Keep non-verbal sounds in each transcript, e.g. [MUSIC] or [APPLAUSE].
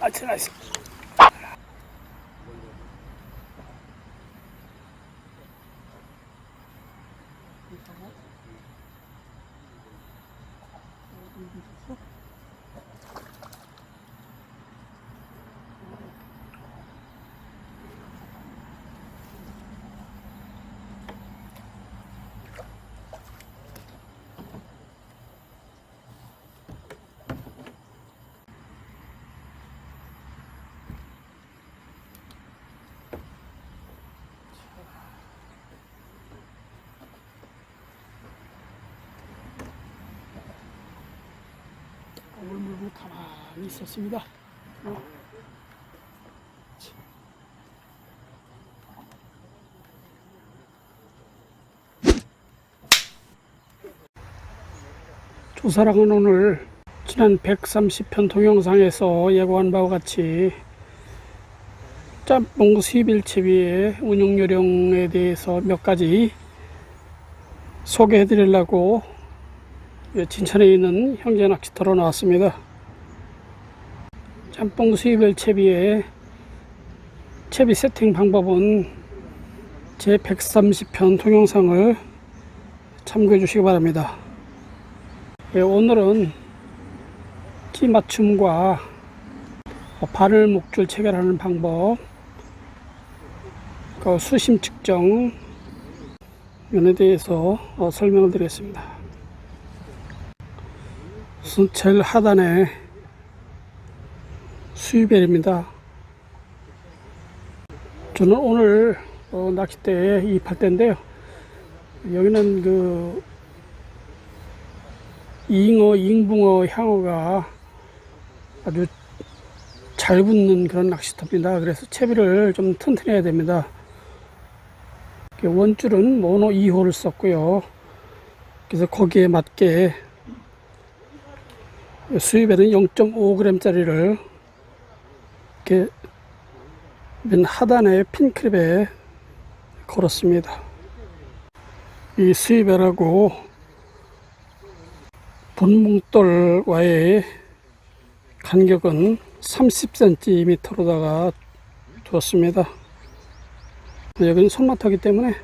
아, 지나있어. 물물고 가만히 있었습니다. 어. 조사랑은 오늘 지난 130편 동영상에서 예고한 바와 같이 짬뽕 수입일체비의 운영 요령에 대해서 몇 가지 소개해 드리려고 예, 진천에 있는 형제 낚시터로 나왔습니다. 짬뽕 수입일 채비의 채비 세팅 방법은 제 130편 동영상을 참고해 주시기 바랍니다. 예, 오늘은 끼 맞춤과 바늘 목줄 체결하는 방법, 그 수심 측정 면에 대해서 어, 설명을 드리겠습니다. 제일 하단에 수입벨입니다. 저는 오늘 어, 낚싯대에 이입할 때인데요. 여기는 그 잉어, 잉붕어 향어가 아주 잘 붙는 그런 낚시터입니다. 그래서 채비를 좀 튼튼해야 됩니다. 원줄은 모노 2호를 썼고요. 그래서 거기에 맞게 수입에는 0.5g짜리를 이렇게 맨 하단에 핀크랩에 걸었습니다. 이 수입에라고 본몽돌과의 간격은 30cm로다가 두었습니다. 여기는 손마터기 때문에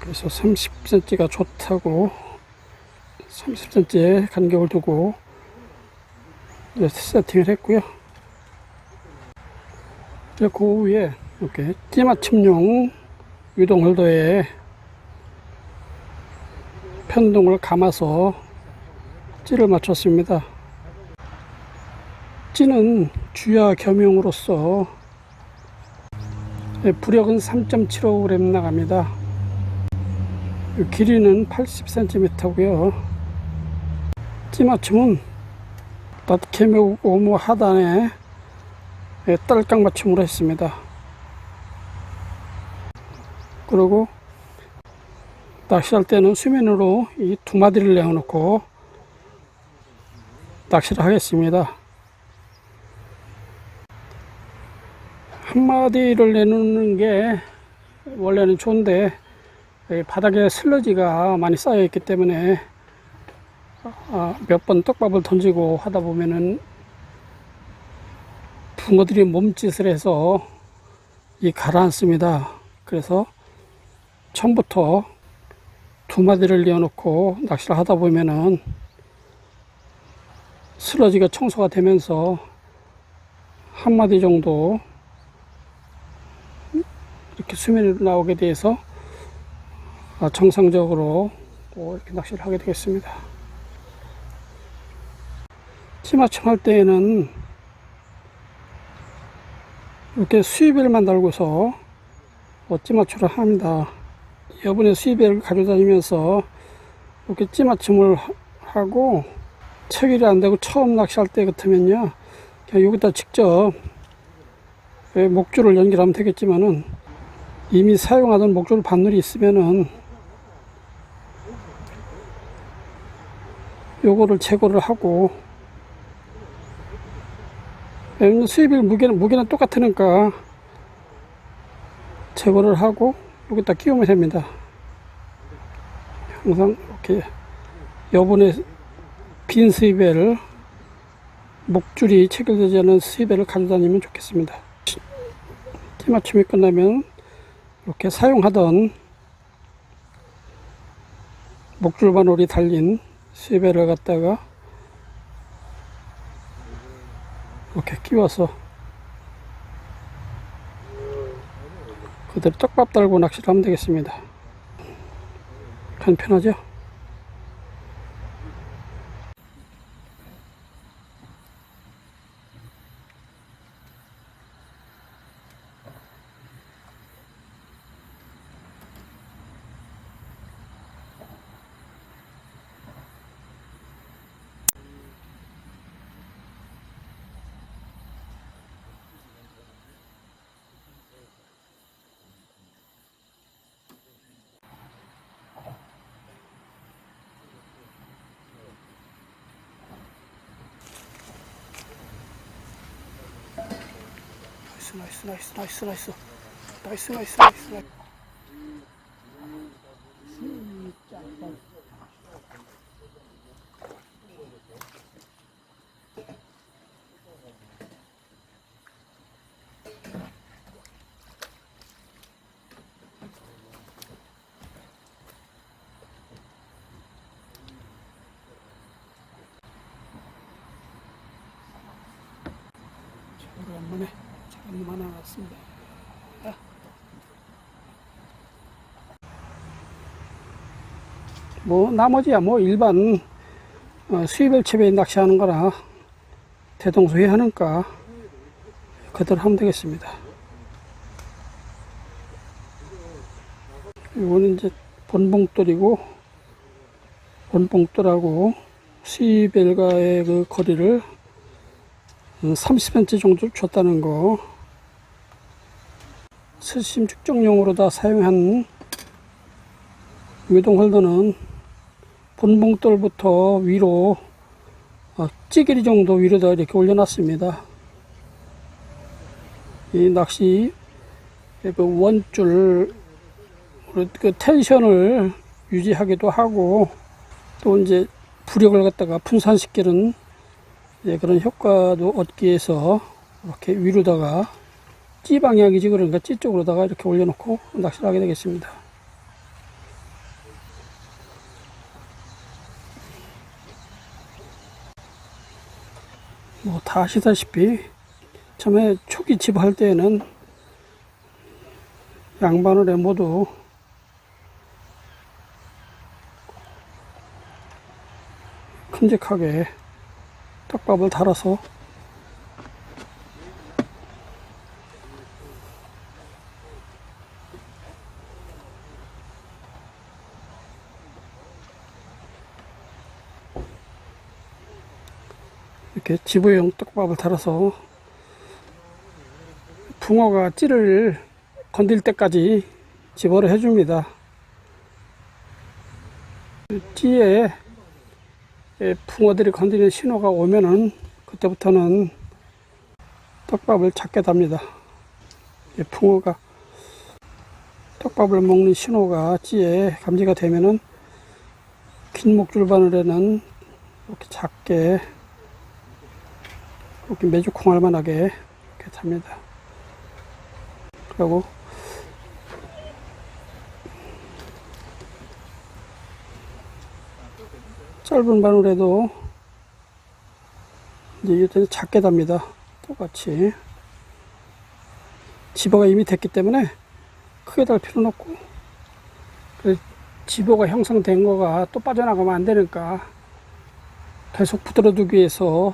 그래서 30cm가 좋다고 30cm의 간격을 두고 세팅을 했고요. 이제 그 위에 이렇게 띠맞춤용 유동 홀더에 편동을 감아서 찌를 맞췄습니다. 찌는 주야 겸용으로서 부력은 3.75g 나갑니다. 길이는 80cm고요. 찌맞춤은 닷캠 오무 하단에 딸깍 맞춤으로 했습니다. 그리고 낚시할 때는 수면으로 이 두 마디를 내어놓고 낚시를 하겠습니다. 한 마디를 내놓는 게 원래는 좋은데 바닥에 슬러지가 많이 쌓여 있기 때문에 아, 몇번 떡밥을 던지고 하다 보면은 붕어들이 몸짓을 해서 이 가라앉습니다. 그래서 처음부터 두 마디를 이어놓고 낚시를 하다 보면은 슬러지가 청소가 되면서 한 마디 정도 이렇게 수면으로 나오게 돼서 아, 정상적으로 뭐 이렇게 낚시를 하게 되겠습니다. 치맞춤 할 때에는 이렇게 수입벨만 달고서 어, 찌맞춤을 합니다. 여분의 수입벨을 가져다니면서 이렇게 찌맞춤을 하고 체결이 안 되고 처음 낚시할 때 같으면요 그냥 여기다 직접 예, 목줄을 연결하면 되겠지만은 이미 사용하던 목줄 바늘이 있으면은 요거를 제거를 하고 수입일 무게는 무게는 똑같으니까 제거를 하고 여기다 끼우면 됩니다. 항상 이렇게 여분의 빈 수입을 목줄이 체결되지 않은 수입배를 가져다니면 좋겠습니다. 찌맞춤이 끝나면 이렇게 사용하던 목줄 바늘이 달린 수입배를 갖다가 이렇게 끼워서 그대로 떡밥 달고 낚시를 하면 되겠습니다. 간편하죠? 나이스 나이스 나이스 나이스 나이스 나이스 나이스 나이스 나이스 오랜 만에 작은 놈 하나 왔습니다. 뭐 나머지야 뭐 일반 어, 수입을 채비에 낚시하는 거나 대동소이 하니까 그대로 하면 되겠습니다. 이거는 이제 본봉돌이고 본봉돌하고 수입엘과의 그 거리를 30cm 정도 줬다는 거 스심 측정용으로 다 사용한 외동 홀더는 본봉돌부터 위로 어, 찌개리 정도 위로다 이렇게 올려놨습니다. 이 낚시 그 원줄 그 텐션을 유지하기도 하고 또 이제 부력을 갖다가 분산시키는 예, 그런 효과도 얻기 위해서 이렇게 위로다가 찌 방향이지 그러니까 찌 쪽으로다가 이렇게 올려놓고 낚시를 하게 되겠습니다. 뭐 다 아시다시피 처음에 초기 집할 때에는 양바늘에 모두 큼직하게 떡밥을 달아서 이렇게 지부용 떡밥을 달아서 붕어가 찌를 건들 때까지 집어를 해줍니다. 찌에 예, 붕어들이 건드리는 신호가 오면은 그때부터는 떡밥을 찾게 됩니다. 예, 붕어가 떡밥을 먹는 신호가 찌에 감지가 되면은 긴 목줄 바늘에는 이렇게 작게 이렇게 매주 콩알만하게 이렇게 잡니다. 그리고 짧은 바늘에도 이제 이때 작게 답니다. 똑같이 집어가 이미 됐기 때문에 크게 달 필요는 없고 그 집어가 형성된 거가 또 빠져나가면 안 되니까 계속 붙들어 두기 위해서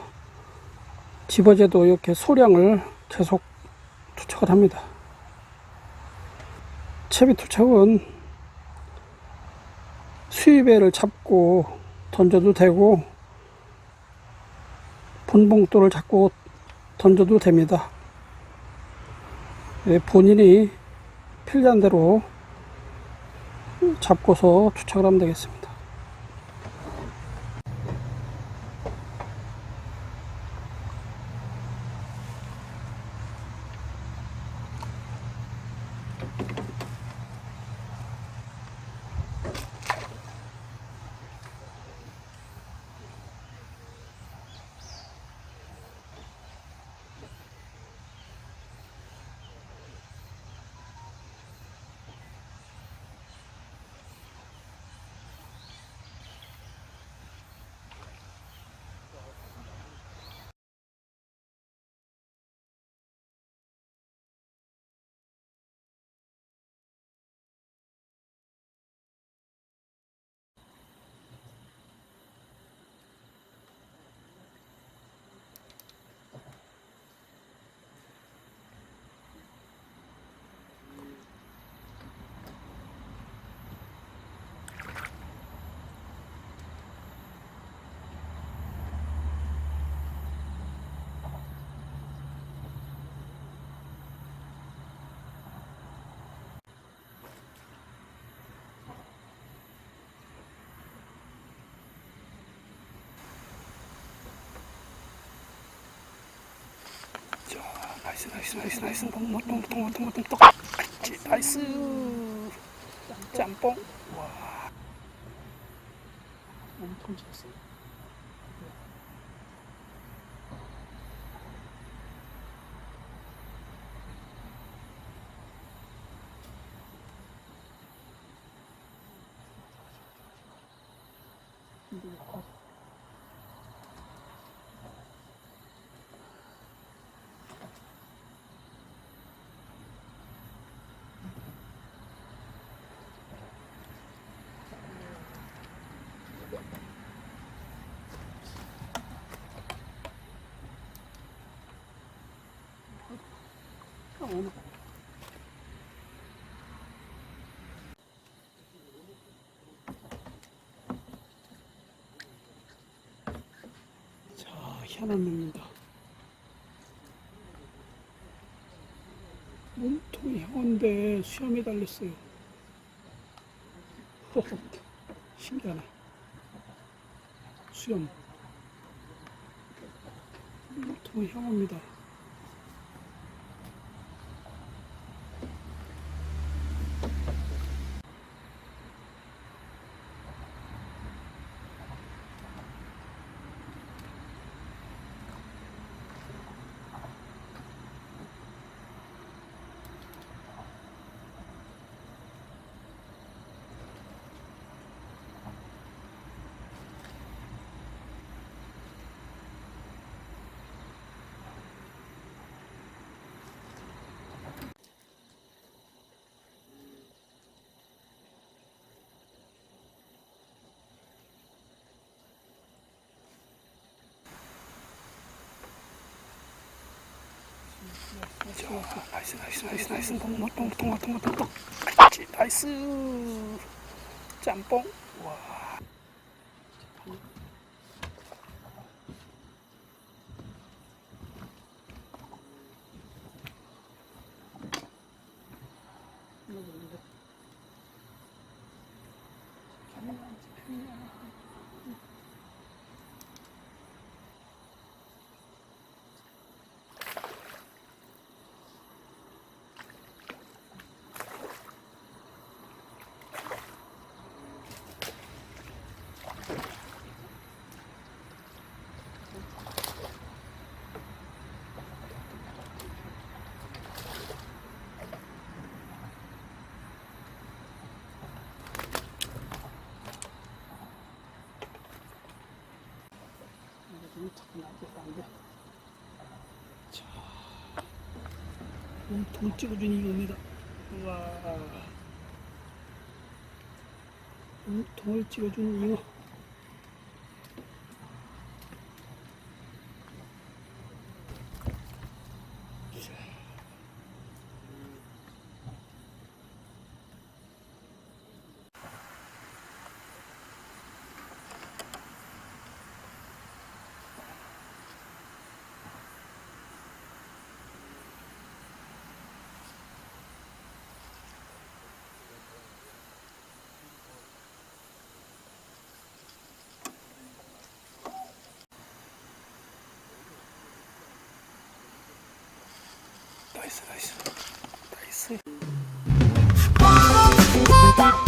집어제도 이렇게 소량을 계속 투척을 합니다. 채비 투척은 수입배를 잡고 던져도 되고 본봉돌을 잡고 던져도 됩니다. 예, 본인이 필요한 대로 잡고서 투척을 하면 되겠습니다. 나이스 나이스 나이스 나이스. 똥똥똥똥똥똥똥. 나이스. 짬뽕. 와. 엄청 쳤어 오늘 자 희한한 놈입니다. 몸통이 형인데 수염이 달렸어요. 호호 [LAUGHS] 신기하네. 수염. 몸통이 형입니다 나이스 나이스 나이스 나이스. 똥똥똥똥똥똥똥. 나이스. 짬뽕. 와 이거 좀 자꾸 나겠다 안돼 자 몸통 찍어준 이겁니다 우와. 몸통을 찍어준 나이스 나이스 나